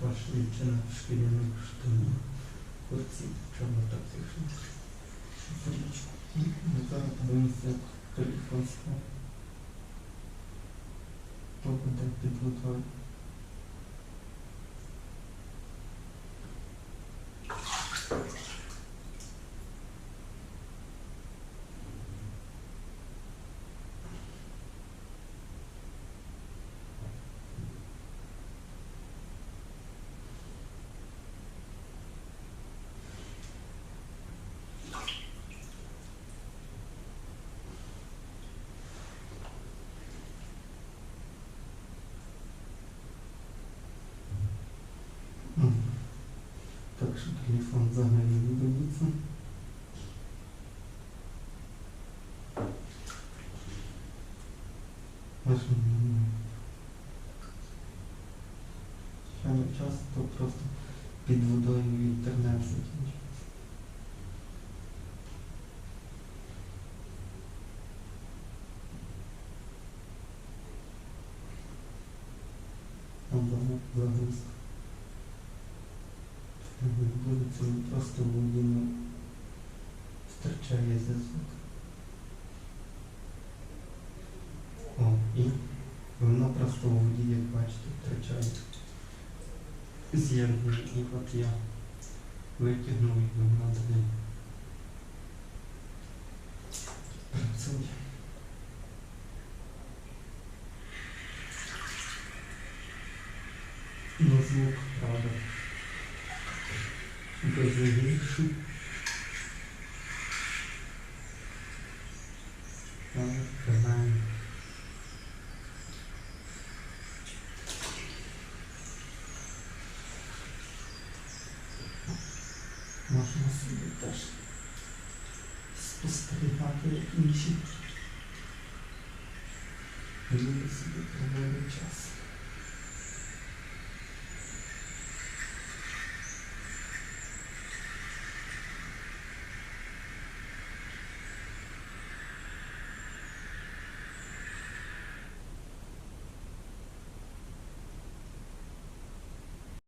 Właśnie czynach szkielennych sztucznych kurcji przemotaktycznych. Wynik telefonstwa. Po kontakty dwutworzenia. Так що телефон взагалі не дивиться. Аж не Ще не просто під водою інтернет закінчується. Там загрузка. Вулиця не просто в воді не втрачає зв'язок. О, і воно просто в воді, як бачите, втрачає з'єднання. І от я витягнув і вона далі працює. Ну, звук, правда. Безгірший. Принаймні. Можна собі теж спостерігати, інші люди собі проводять час.